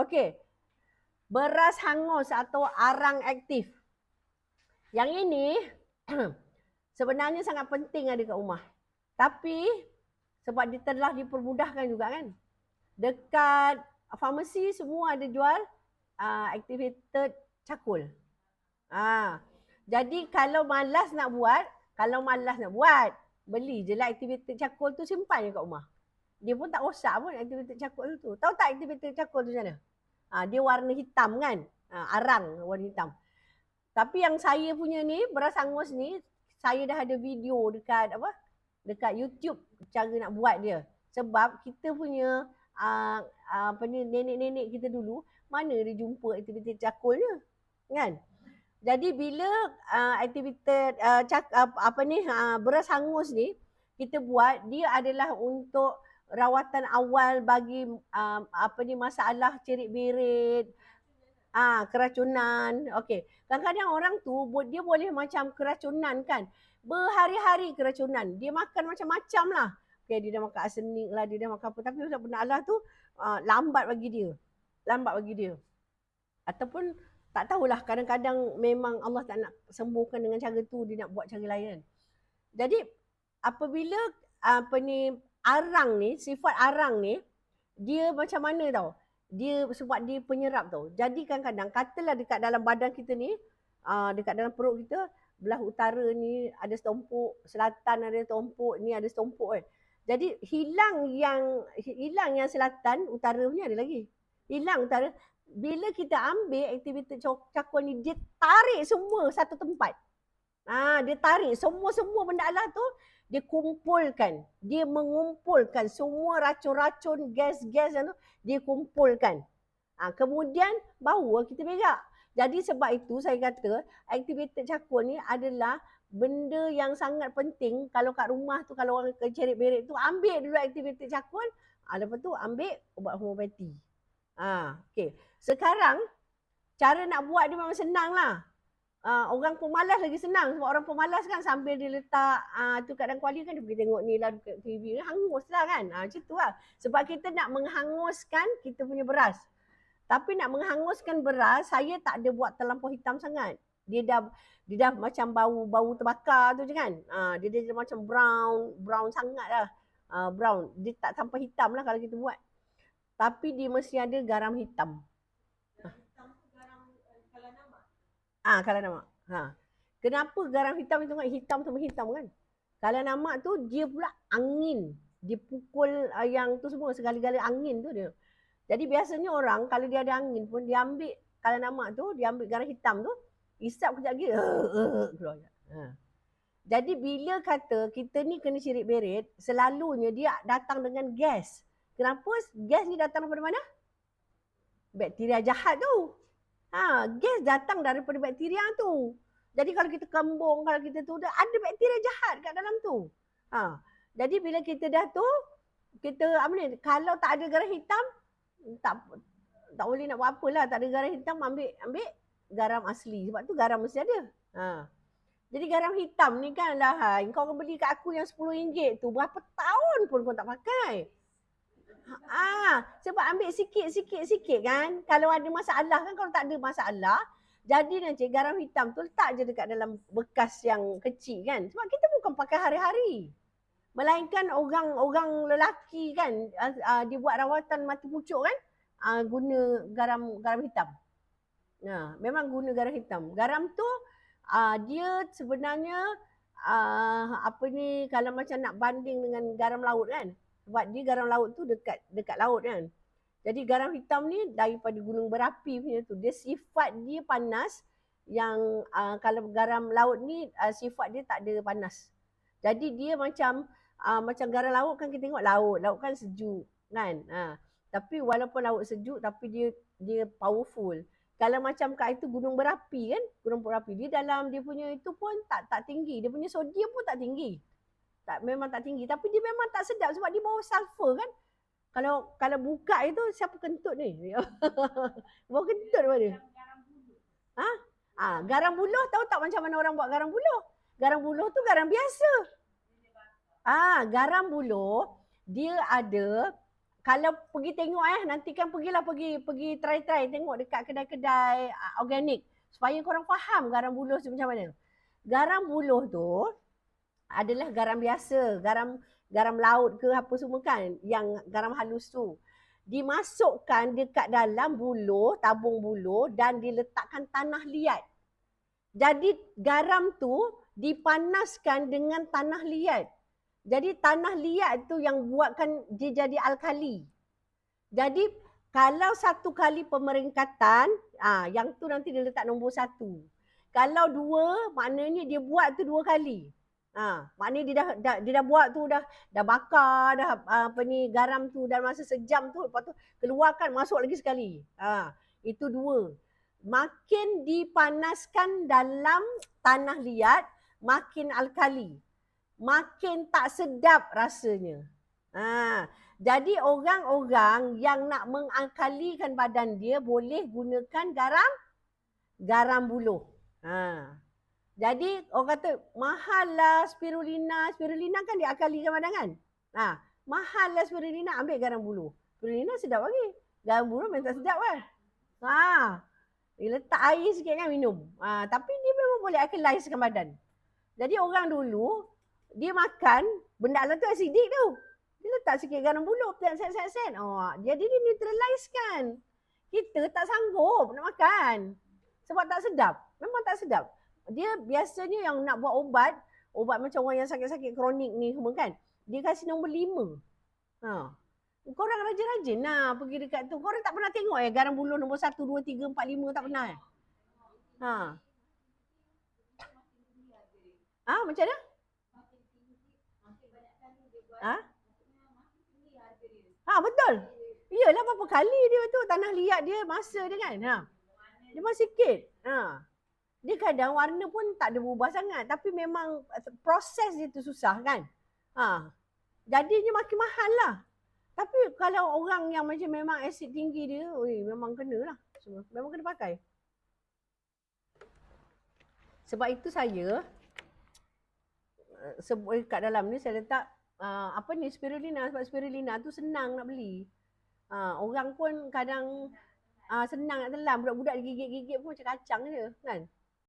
Okey. Beras hangus atau arang aktif. Yang ini sebenarnya sangat penting ada kat rumah. Tapi sebab dia telah dipermudahkan juga kan. Dekat farmasi semua ada jual uh, activated cakul. Ah. Jadi kalau malas nak buat, kalau malas nak buat, beli je lah activated cakul tu simpan je kat rumah. Dia pun tak rosak pun activated cakul tu. Tahu tak activated cakul tu macam mana? Ah, dia warna hitam kan? Ah, arang warna hitam. Tapi yang saya punya ni, beras angus ni, saya dah ada video dekat apa? Dekat YouTube cara nak buat dia. Sebab kita punya uh, apa ni nenek-nenek kita dulu mana dia jumpa aktiviti cakul dia. Kan? Jadi bila uh, aktiviti uh, cak, uh, apa ni uh, beras hangus ni kita buat dia adalah untuk rawatan awal bagi uh, apa ni masalah cerit berit ah keracunan. Okey. Kadang-kadang orang tu dia boleh macam keracunan kan. Berhari-hari keracunan. Dia makan macam-macam lah. Okey dia dah makan arsenik lah dia dah makan apa. Tapi benda Allah tu uh, lambat bagi dia. Lambat bagi dia. Ataupun tak tahulah kadang-kadang memang Allah tak nak sembuhkan dengan cara tu dia nak buat cara lain. Jadi apabila apa ni arang ni sifat arang ni dia macam mana tau dia sebab dia penyerap tau. Jadi kadang-kadang katalah dekat dalam badan kita ni, uh, dekat dalam perut kita, belah utara ni ada setumpuk, selatan ada setumpuk, ni ada setumpuk kan. Jadi hilang yang hilang yang selatan, utara punya ada lagi. Hilang utara. Bila kita ambil aktiviti cakun ni, dia tarik semua satu tempat. Ah, dia tarik semua-semua benda Allah tu dia kumpulkan, dia mengumpulkan semua racun-racun, gas-gas yang tu, dia kumpulkan. Ha, kemudian baru kita berak. Jadi sebab itu saya kata activated cakul ni adalah benda yang sangat penting kalau kat rumah tu kalau orang kecerit berit tu ambil dulu activated cakul, ha, lepas tu ambil ubat homeopati. Ha, okay. Sekarang cara nak buat dia memang senang lah uh, orang pemalas lagi senang sebab orang pemalas kan sambil dia letak uh, tu kat dalam kuali kan dia pergi tengok ni lah dekat TV hangus lah kan. Uh, macam tu lah. Sebab kita nak menghanguskan kita punya beras. Tapi nak menghanguskan beras saya tak ada buat terlampau hitam sangat. Dia dah dia dah macam bau bau terbakar tu je kan. Uh, dia dah macam brown brown sangat lah. Uh, brown. Dia tak sampai hitam lah kalau kita buat. Tapi dia mesti ada garam hitam Ah, kalau nama. Ha. Kenapa garam hitam itu hitam sama hitam kan? Kalau nama tu dia pula angin. Dia pukul yang tu semua segala-gala angin tu dia. Jadi biasanya orang kalau dia ada angin pun dia ambil kalau nama tu dia ambil garam hitam tu isap kejap lagi keluar. Ha. Jadi bila kata kita ni kena cirit berit, selalunya dia datang dengan gas. Kenapa gas ni datang daripada mana? Bakteria jahat tu. Ha, gas datang daripada bakteria tu. Jadi kalau kita kembung, kalau kita tu, ada bakteria jahat kat dalam tu. Ha, jadi bila kita dah tu, kita apa ni, kalau tak ada garam hitam, tak tak boleh nak buat apa lah. Tak ada garam hitam, ambil ambil garam asli. Sebab tu garam mesti ada. Ha. Jadi garam hitam ni kan lah, kau beli kat aku yang RM10 tu, berapa tahun pun kau tak pakai. Ah, sebab ambil sikit-sikit-sikit kan. Kalau ada masalah kan kalau tak ada masalah, jadi nanti garam hitam tu letak je dekat dalam bekas yang kecil kan. Sebab kita bukan pakai hari-hari. Melainkan orang-orang lelaki kan, uh, dia buat rawatan mati pucuk kan, uh, guna garam garam hitam. Nah, memang guna garam hitam. Garam tu uh, dia sebenarnya uh, apa ni kalau macam nak banding dengan garam laut kan, sebab dia garam laut tu dekat dekat laut kan. Jadi garam hitam ni daripada gunung berapi punya tu. Dia sifat dia panas yang uh, kalau garam laut ni uh, sifat dia tak ada panas. Jadi dia macam uh, macam garam laut kan kita tengok laut. Laut kan sejuk kan. Uh, tapi walaupun laut sejuk tapi dia dia powerful. Kalau macam kat itu gunung berapi kan, gunung berapi dia dalam dia punya itu pun tak tak tinggi. Dia punya sodium pun tak tinggi tak memang tak tinggi. Tapi dia memang tak sedap sebab dia bawa sulfur kan. Kalau kalau buka itu siapa kentut ni? Bawa kentut apa dia? Ha? Ah garam buluh tahu tak macam mana orang buat garam buluh? Garam buluh tu garam biasa. Ah garam buluh dia ada kalau pergi tengok eh nanti kan pergilah pergi pergi try-try tengok dekat kedai-kedai uh, organik. Supaya korang faham garam buluh tu macam mana. Garam buluh tu adalah garam biasa, garam garam laut ke apa semua kan yang garam halus tu. Dimasukkan dekat dalam buluh, tabung buluh dan diletakkan tanah liat. Jadi garam tu dipanaskan dengan tanah liat. Jadi tanah liat tu yang buatkan dia jadi alkali. Jadi kalau satu kali pemeringkatan, ah yang tu nanti dia letak nombor satu. Kalau dua, maknanya dia buat tu dua kali. Ha, maknanya dia dah, dah dia dah buat tu dah dah bakar dah apa ni garam tu dan masa sejam tu lepas tu keluarkan masuk lagi sekali. Ha, itu dua. Makin dipanaskan dalam tanah liat, makin alkali makin tak sedap rasanya. Ha, jadi orang-orang yang nak mengakalikan badan dia boleh gunakan garam garam buluh. Ha. Jadi orang kata mahal lah spirulina. Spirulina kan diakalikan badan kan? Ha. Mahal lah spirulina ambil garam buluh. Spirulina sedap lagi. Garam buluh memang tak sedap kan? Ha. Dia letak air sikit kan minum. Ha. Tapi dia memang boleh akalikan badan. Jadi orang dulu dia makan benda lah tu asidik tu. Dia letak sikit garam buluh, sen sen sen sen. Oh, jadi dia neutralize kan. Kita tak sanggup nak makan. Sebab tak sedap. Memang tak sedap. Dia biasanya yang nak buat ubat, ubat macam orang yang sakit-sakit kronik ni semua kan. Dia kasih nombor lima. Ha. Korang rajin-rajin lah pergi dekat tu. Korang tak pernah tengok ya garam buluh nombor satu, dua, tiga, empat, lima tak pernah eh? Ha. Ha, macam mana? Ha? Ha betul. Iyalah berapa kali dia tu tanah liat dia masa dia kan. Ha. Dia masih sikit. Ha. Dia kadang warna pun tak ada berubah sangat tapi memang proses dia tu susah kan. Ha. Jadinya makin mahal lah. Tapi kalau orang yang macam memang asid tinggi dia, oi, memang kena lah. Memang kena pakai. Sebab itu saya eh, sebut kat dalam ni saya letak uh, apa ni spirulina sebab spirulina tu senang nak beli. Uh, orang pun kadang uh, senang nak telan budak-budak gigit-gigit pun macam kacang je kan.